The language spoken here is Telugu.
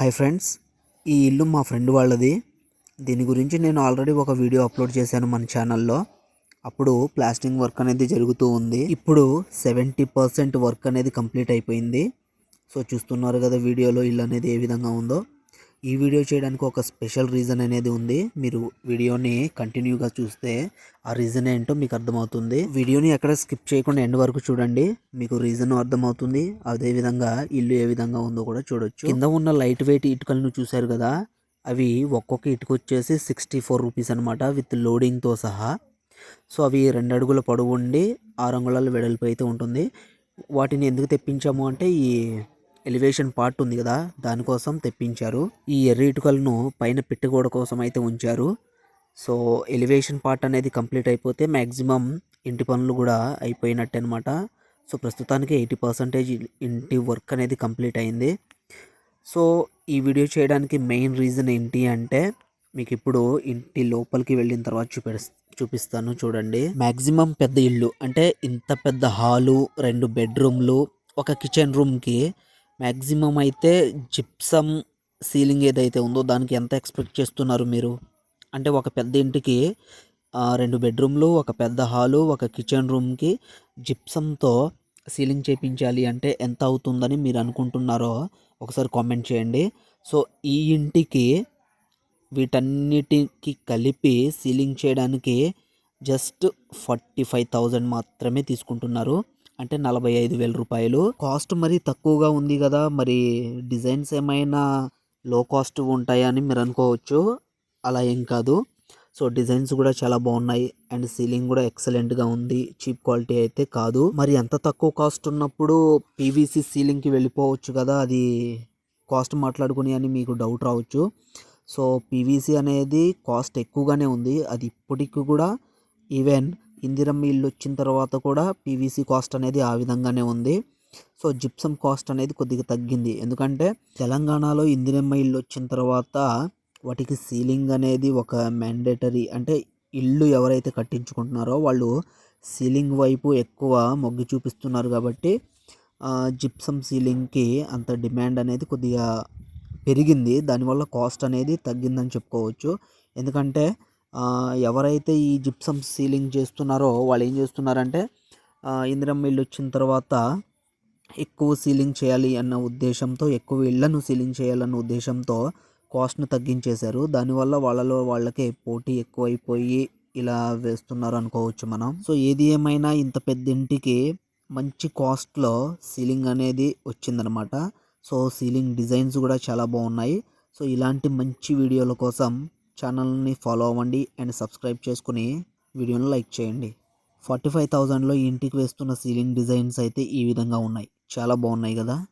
హాయ్ ఫ్రెండ్స్ ఈ ఇల్లు మా ఫ్రెండ్ వాళ్ళది. దీని గురించి నేను ఆల్రెడీ ఒక వీడియో అప్లోడ్ చేశాను మన ఛానల్లో అప్పుడు ప్లాస్టింగ్ వర్క్ అనేది జరుగుతూ ఉంది. ఇప్పుడు సెవెంటీ పర్సెంట్ వర్క్ అనేది కంప్లీట్ అయిపోయింది. సో చూస్తున్నారు కదా వీడియోలో ఇల్లు అనేది ఏ విధంగా ఉందో. ఈ వీడియో చేయడానికి ఒక స్పెషల్ రీజన్ అనేది ఉంది. మీరు వీడియోని కంటిన్యూగా చూస్తే ఆ రీజన్ ఏంటో మీకు అర్థమవుతుంది. వీడియోని ఎక్కడ స్కిప్ చేయకుండా ఎండ్ వరకు చూడండి. మీకు రీజన్ అర్థమవుతుంది. అదే విధంగా ఇల్లు ఏ విధంగా ఉందో కూడా చూడొచ్చు. కింద ఉన్న లైట్ వెయిట్ ఇటుకలను చూశారు కదా? అవి ఒక్కొక్క ఇటుక వచ్చేసి సిక్స్టీ ఫోర్ రూపీస్ అనమాట విత్ లోడింగ్తో సహా. సో అవి రెండు అడుగుల పొడవు ఉండి ఆరు అంగుళాల వెడల్పు అయితే ఉంటుంది. వాటిని ఎందుకు తెప్పించాము అంటే ఈ ఎలివేషన్ పార్ట్ ఉంది కదా దానికోసం తెప్పించారు. ఈ ఎర్ర ఇటుకలను పైన పెట్టుకోడ కోసం అయితే ఉంచారు. సో ఎలివేషన్ పార్ట్ అనేది కంప్లీట్ అయిపోతే మ్యాక్సిమం ఇంటి పనులు కూడా అయిపోయినట్టు అనమాట సో ప్రస్తుతానికి ఎయిటీ పర్సెంటేజ్ ఇంటి వర్క్ అనేది కంప్లీట్ అయింది. సో ఈ వీడియో చేయడానికి మెయిన్ రీజన్ ఏంటి అంటే మీకు ఇప్పుడు ఇంటి లోపలికి వెళ్ళిన తర్వాత చూపి చూపిస్తాను చూడండి. మ్యాక్సిమం పెద్ద ఇల్లు అంటే ఇంత పెద్ద హాలు రెండు బెడ్రూమ్లు ఒక కిచెన్ రూమ్కి మ్యాక్సిమం అయితే జిప్సమ్ సీలింగ్ ఏదైతే ఉందో దానికి ఎంత ఎక్స్పెక్ట్ చేస్తున్నారు మీరు? అంటే ఒక పెద్ద ఇంటికి రెండు బెడ్రూమ్లు ఒక పెద్ద హాలు ఒక కిచెన్ రూమ్కి జిప్సమ్తో సీలింగ్ చేపించాలి అంటే ఎంత అవుతుందని మీరు అనుకుంటున్నారో ఒకసారి కామెంట్ చేయండి. సో ఈ ఇంటికి వీటన్నిటికి కలిపి సీలింగ్ చేయడానికి జస్ట్ ఫార్టీ ఫైవ్ థౌజండ్ మాత్రమే తీసుకుంటున్నారు. అంటే నలభై ఐదు వేల రూపాయలు. కాస్ట్ మరి తక్కువగా ఉంది కదా మరి డిజైన్స్ ఏమైనా లో కాస్ట్ ఉంటాయని మీరు అనుకోవచ్చు. అలా ఏం కాదు. సో డిజైన్స్ కూడా చాలా బాగున్నాయి. అండ్ సీలింగ్ కూడా ఎక్సలెంట్గా ఉంది. చీప్ క్వాలిటీ అయితే కాదు. మరి ఎంత తక్కువ కాస్ట్ ఉన్నప్పుడు పీవీసీ సీలింగ్కి వెళ్ళిపోవచ్చు కదా అది కాస్ట్ మాట్లాడుకుని అని మీకు డౌట్ రావచ్చు. సో పీవీసీ అనేది కాస్ట్ ఎక్కువగానే ఉంది. అది ఇప్పటికి కూడా ఈవెన్ ఇందిరమ్మ ఇల్లు వచ్చిన తర్వాత కూడా పీవీసీ కాస్ట్ అనేది ఆ విధంగానే ఉంది. సో జిప్సం కాస్ట్ అనేది కొద్దిగా తగ్గింది. ఎందుకంటే తెలంగాణలో ఇందిరమ్మ ఇల్లు వచ్చిన తర్వాత వాటికి సీలింగ్ అనేది ఒక మ్యాండేటరీ అంటే ఇల్లు ఎవరైతే కట్టించుకుంటున్నారో వాళ్ళు సీలింగ్ వైపు ఎక్కువ మొగ్గు చూపిస్తున్నారు కాబట్టి జిప్సం సీలింగ్కి అంత డిమాండ్ అనేది కొద్దిగా పెరిగింది. దానివల్ల కాస్ట్ అనేది తగ్గిందని చెప్పుకోవచ్చు. ఎందుకంటే ఎవరైతే ఈ జిప్సమ్ సీలింగ్ చేస్తున్నారో వాళ్ళు ఏం చేస్తున్నారంటే ఆ, ఇందిరమ్మ ఇల్లు వచ్చిన తర్వాత ఎక్కువ సీలింగ్ చేయాలి అన్న ఉద్దేశంతో ఎక్కువ ఇళ్ళను సీలింగ్ చేయాలన్న ఉద్దేశంతో కాస్ట్ను తగ్గించేశారు. దానివల్ల వాళ్ళలో వాళ్ళకే పోటీ ఎక్కువైపోయి ఇలా వేస్తున్నారు అనుకోవచ్చు మనం. సో ఏది ఏమైనా ఇంత పెద్ద ఇంటికి మంచి కాస్ట్లో సీలింగ్ అనేది వచ్చిందనమాట. సో సీలింగ్ డిజైన్స్ కూడా చాలా బాగున్నాయి. సో ఇలాంటి మంచి వీడియోల కోసం ఛానల్ని ఫాలో అవ్వండి అండ్ సబ్స్క్రైబ్ చేసుకుని వీడియోని లైక్ చేయండి. ఫార్టీ ఫైవ్ థౌజండ్లో ఇంటికి వేస్తున్న సీలింగ్ డిజైన్స్ అయితే ఈ విధంగా ఉన్నాయి. చాలా బాగున్నాయి కదా?